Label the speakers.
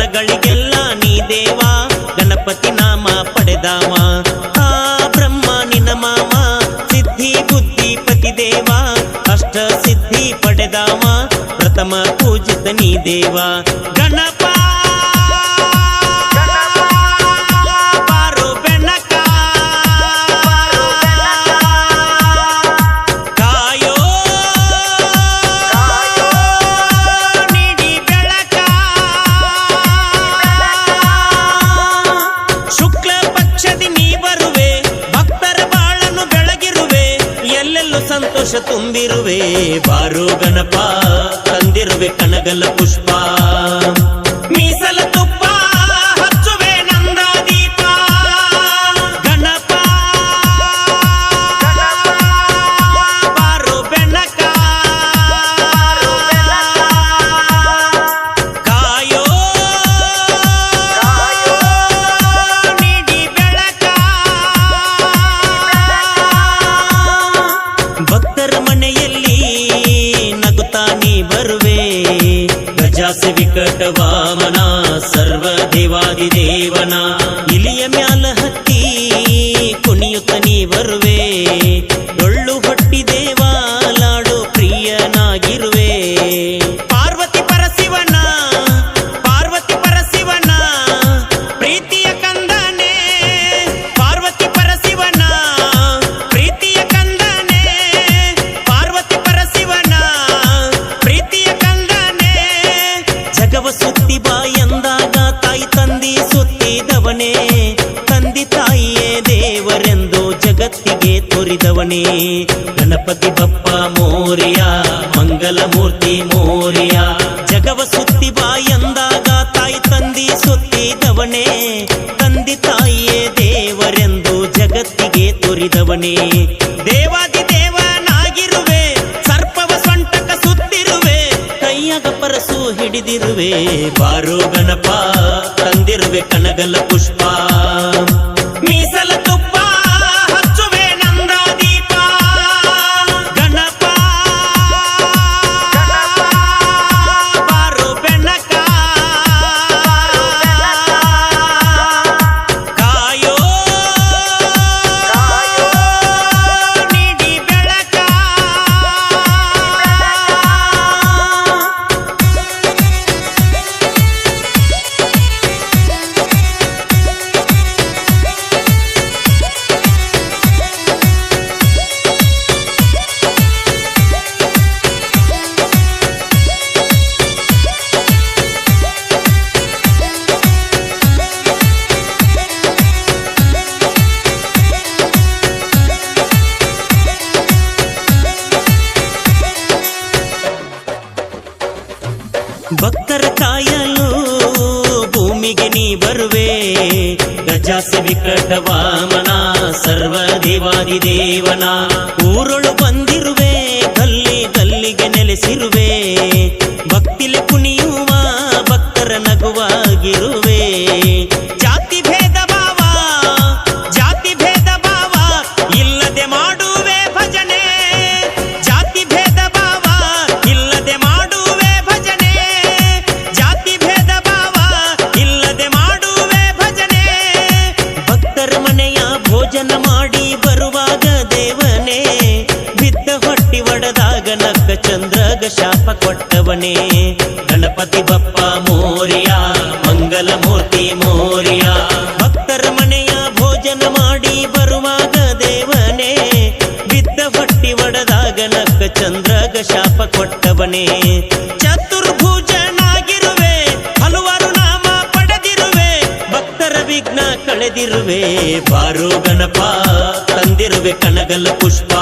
Speaker 1: ಗುಣಗಳಿಗೆಲ್ಲ ನೀ ದೇವಾ, ಗಣಪತಿ ನಾಮ ಪಡೆದಾವ. ಆ ಬ್ರಹ್ಮ ನಿನ ಮಾಮ, ಸಿದ್ಧಿ ಬುದ್ಧಿ ಪತಿ ದೇವ, ಅಷ್ಟ ಸಿದ್ಧಿ ಪಡೆದಾವ. ಪ್ರಥಮ ಪೂಜಿತ ನೀ ದೇವಾ. ಗಣಪ ಸಂತೋಷ ತುಂಬಿರುವೆ ಬಾರೋ ಗಣಪ ತಂದಿರುವೆ ಕನಗಲ ಪುಷ್ಪ. ದೇವಾದಿ ದೇವನ. ಇಲಿಯ ಮ್ಯಾಲ ಹತ್ತಿ ಕುಣಿಯುತ್ತ ನೀ ಬರುವೆ. ತೋರಿದವನೇ ಗಣಪತಿ ಬಪ್ಪ ಮೋರಿಯ ಮಂಗಲ ಮೂರ್ತಿ ಮೋರಿಯ ಜಗವ ಸುತ್ತಿ ಬಾ ಎಂದಾಗ ತಾಯಿ ತಂದಿ ಸುತ್ತಿದವನೇ ತಂದಿ ತಾಯಿಯೇ ದೇವರೆಂದು ಜಗತ್ತಿಗೆ ತೋರಿದವನೇ. ದೇವಾದಿ ದೇವನಾಗಿರುವೆ, ಸರ್ಪವ ಸೊಂಟಕ ಸುತ್ತಿರುವೆ, ಕೈಯಾಗ ಪರಸು ಹಿಡಿದಿರುವೆ, ಬಾರೋ ಗಣಪ ತಂದಿರುವೆ ಕನಗಲ ಪುಷ್ಪ. ನೀ ಬರುವೆ. ಗಜಾಸಿ ವಿಕಟ ವಾಮನ ಸರ್ವ ದೇವಾದಿ ದೇವನ. ಊರೊಳು ಬಂದಿರುವೆ ಕಲ್ಲಿ ಕಲ್ಲಿಗೆ ನೆಲೆಸಿರುವೆ. ಭಕ್ತಿಲೆ ಕುಣಿಯುವ, ಭಕ್ತರ ನಗುವಾಗಿರುವೆ ಭೋಜನ ಮಾಡಿ ಬರುವಾಗ ದೇವನೇ, ಬಿದ್ದ ಹೊಟ್ಟಿ ಒಡೆದಾಗ ನಕ್ಕ ಚಂದ್ರಗ ಶಾಪ ಕೊಟ್ಟವನೇ. ಗಣಪತಿ ಬಪ್ಪ ಮೋರಿಯ, ಮಂಗಲ ಮೂರ್ತಿ ಮೋರಿಯ. ಭಕ್ತರ ಮನೆಯ ಭೋಜನ ಮಾಡಿ ಬರುವಾಗ ದೇವನೇ, ಬಿದ್ದ ಹೊಟ್ಟಿ ಒಡೆದಾಗ ನಕ್ಕ ಚಂದ್ರಗ ಶಾಪ ಕೊಟ್ಟವನೇ. ಚತುರ್ಭುಜನಾಗಿರುವೆ ಕಳೆದಿರುವೆ ಬಾರೋ ಗಣಪ ತಂದಿರುವೆ ಕಣಗಲ ಪುಷ್ಪ.